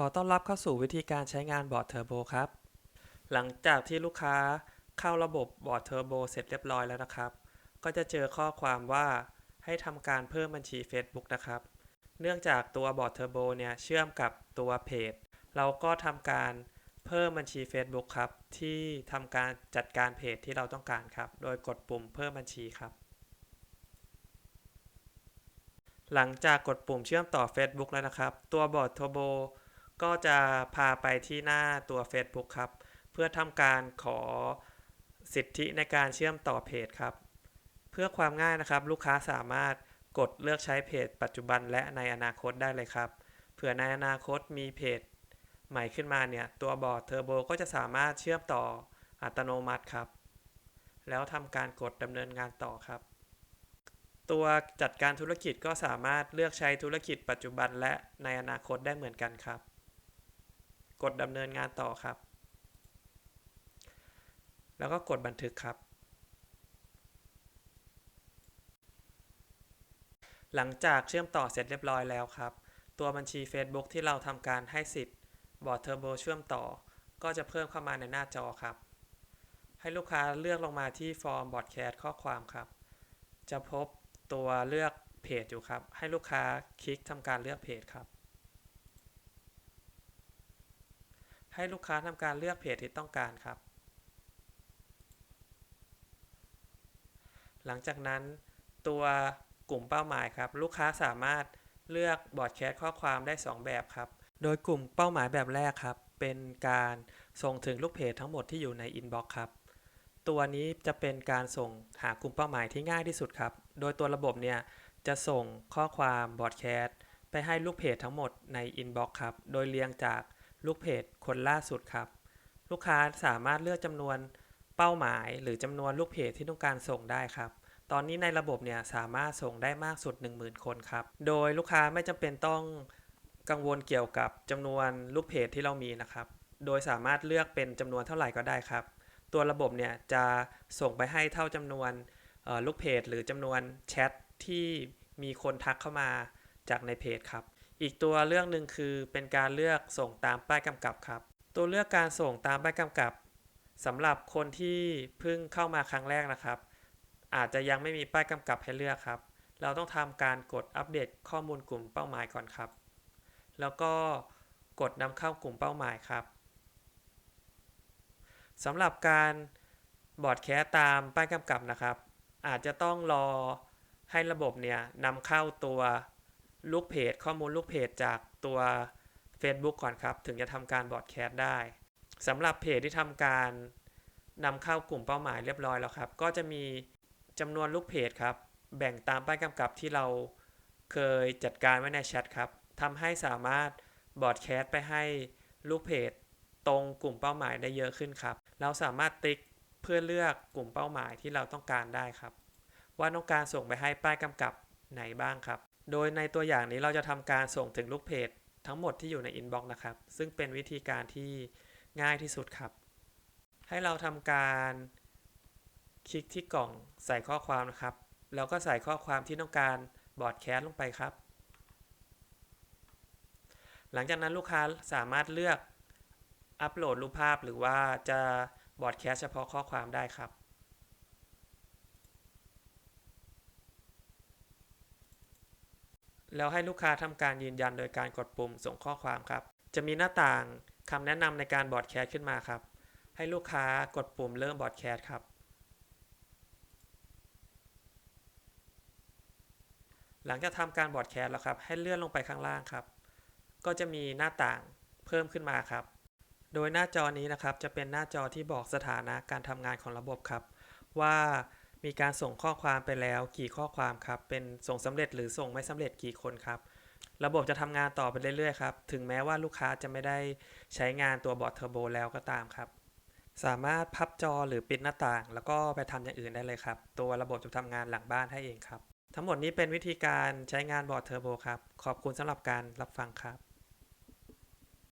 ขอต้อนรับเข้าสู่วิธีการใช้งานบอร์ดเทอร์โบครับ หลังจากที่ลูกค้าเข้าระบบบอร์ดเทอร์โบเสร็จเรียบร้อยแล้วนะครับ ก็จะเจอข้อความว่าให้ทำการเพิ่มบัญชี Facebook นะครับ เนื่องจากตัวบอร์ดเทอร์โบเนี่ยเชื่อมกับตัวเพจ เราก็ทำการเพิ่มบัญชี Facebook ครับ ที่ทำการจัดการเพจที่เราต้องการครับ โดยกดปุ่มเพิ่มบัญชีครับ หลังจากกดปุ่มเชื่อมต่อ Facebook แล้วนะครับ ตัวบอร์ด Turbo ก็จะพาไปที่หน้าตัว Facebook ครับ เพื่อทำการขอสิทธิในการเชื่อมต่อเพจครับ เพื่อความง่ายนะครับ ลูกค้าสามารถกดเลือกใช้เพจ ปัจจุบันและในอนาคตได้เลยครับ เผื่อในอนาคตมีเพจ ใหม่ขึ้นมาเนี่ย ตัวบอร์ด Turbo ก็จะสามารถเชื่อมต่ออัตโนมัติครับ แล้วทำการกดดำเนินงานต่อครับ ตัวจัดการธุรกิจก็สามารถเลือกใช้ธุรกิจปัจจุบันและในอนาคตได้เหมือนกันครับ กดดำเนินงานต่อครับ แล้วก็กดบันทึกครับ หลังจากเชื่อมต่อเสร็จเรียบร้อยแล้วครับ ตัวบัญชี Facebook ที่เราทำการให้สิทธิ์บอร์ดเทอร์โบเชื่อมต่อ ก็จะเพิ่มเข้ามาในหน้าจอครับ ให้ลูกค้าเลือกลงมาที่ฟอร์มบอร์ดแคสข้อความครับ จะพบตัวเลือกเพจอยู่ครับ ให้ลูกค้าคลิกทำการเลือกเพจครับ ให้ลูกค้าทำการเลือกเพจที่ต้องการครับ หลังจากนั้นตัวกลุ่มเป้าหมายครับ ลูกค้าสามารถเลือกบอร์ดแคสข้อความได้ 2 แบบครับ โดยกลุ่มเป้าหมายแบบแรกครับ เป็นการส่งถึงลูกเพจทั้งหมดที่อยู่ในอินบ็อกซ์ครับ ตัวนี้จะเป็นการส่งหากลุ่มเป้าหมายที่ง่ายที่สุดครับ โดยตัวระบบเนี่ยจะส่งข้อความบอร์ดแคสไปให้ลูกเพจทั้งหมดในอินบ็อกซ์ครับ โดยเรียงจาก ลูกเพจคนล่าสุดครับ ลูกค้าสามารถเลือกจำนวนเป้าหมาย หรือจำนวนลูกเพจที่ต้องการส่งได้ครับ ตอนนี้ในระบบเนี่ยสามารถส่งได้มากสุด 10,000 คนครับ โดยลูกค้าไม่จำเป็นต้องกังวลเกี่ยวกับจำนวนลูกเพจที่เรามีนะครับ โดยสามารถเลือกเป็นจำนวนเท่าไหร่ก็ได้ครับ ตัวระบบเนี่ยจะส่งไปให้เท่าจำนวนลูกเพจหรือจำนวนแชทที่มีคนทักเข้ามาจากในเพจครับ อีกตัวเรื่องหนึ่งคือเป็นการเลือกส่งตามป้ายกำกับครับ ตัวเลือกการส่งตามป้ายกำกับสำหรับคนที่เพิ่งเข้ามาครั้งแรกนะครับ อาจจะยังไม่มีป้ายกำกับให้เลือกครับ เราต้องทำการกดอัปเดตข้อมูลกลุ่มเป้าหมายก่อนครับ แล้วก็กดนำเข้ากลุ่มเป้าหมายครับสำหรับการบอร์ดแคสตามป้ายกำกับนะครับ อาจจะต้องรอให้ระบบเนี่ยนำเข้าตัว ลูกเพจข้อมูลลูกเพจจากตัว Facebook ก่อนครับ ถึงจะทำการบอร์ดแคสได้สำหรับเพจที่ทำการนำเข้ากลุ่มเป้าหมายเรียบร้อยแล้วครับ ก็จะมีจำนวนลูกเพจครับ แบ่งตามป้ายกำกับที่เราเคยจัดการไว้ในแชทครับทำให้สามารถบอร์ดแคสไปให้ลูกเพจตรงกลุ่มเป้าหมายได้เยอะขึ้นครับ เราสามารถติ๊กเพื่อเลือกกลุ่มเป้าหมายที่เราต้องการได้ครับ ว่าต้องการส่งไปให้ป้ายกำกับไหนบ้างครับ โดยในตัวอย่างนี้เราจะทำการส่งถึงลูกเพจทั้งหมดที่อยู่ในอินบ็อกซ์นะครับ ซึ่งเป็นวิธีการที่ง่ายที่สุดครับ ให้เราทำการคลิกที่กล่องใส่ข้อความนะครับ แล้วก็ใส่ข้อความที่ต้องการบอร์ดแคสลงไปครับ หลังจากนั้นลูกค้าสามารถเลือกอัปโหลดรูปภาพหรือว่าจะบอร์ดแคสเฉพาะข้อความได้ครับ แล้วให้ลูกค้าทำการยืนยันโดยการกดปุ่มส่งข้อความครับ จะมีหน้าต่างคำแนะนำในการบอร์ดแคสขึ้นมาครับ ให้ลูกค้ากดปุ่มเริ่มบอร์ดแคสครับ หลังจากทำการบอร์ดแคสแล้วครับ ให้เลื่อนลงไปข้างล่างครับ ก็จะมีหน้าต่างเพิ่มขึ้นมาครับ โดยหน้าจอนี้นะครับจะเป็นหน้าจอที่บอกสถานะการทำงานของระบบครับ ว่า มีการส่งข้อความไปแล้วกี่ข้อความครับ เป็นส่งสำเร็จหรือส่งไม่สำเร็จกี่คนครับ ระบบจะทำงานต่อไปเรื่อยๆครับ ถึงแม้ว่าลูกค้าจะไม่ได้ใช้งานตัวบอร์ดเทอร์โบแล้วก็ตามครับ สามารถพับจอหรือปิดหน้าต่าง แล้วก็ไปทำอย่างอื่นได้เลยครับ ตัวระบบจะทำงานหลังบ้านให้เองครับ ทั้งหมดนี้เป็นวิธีการใช้งานบอร์ดเทอร์โบครับ ขอบคุณสำหรับการรับฟังครับ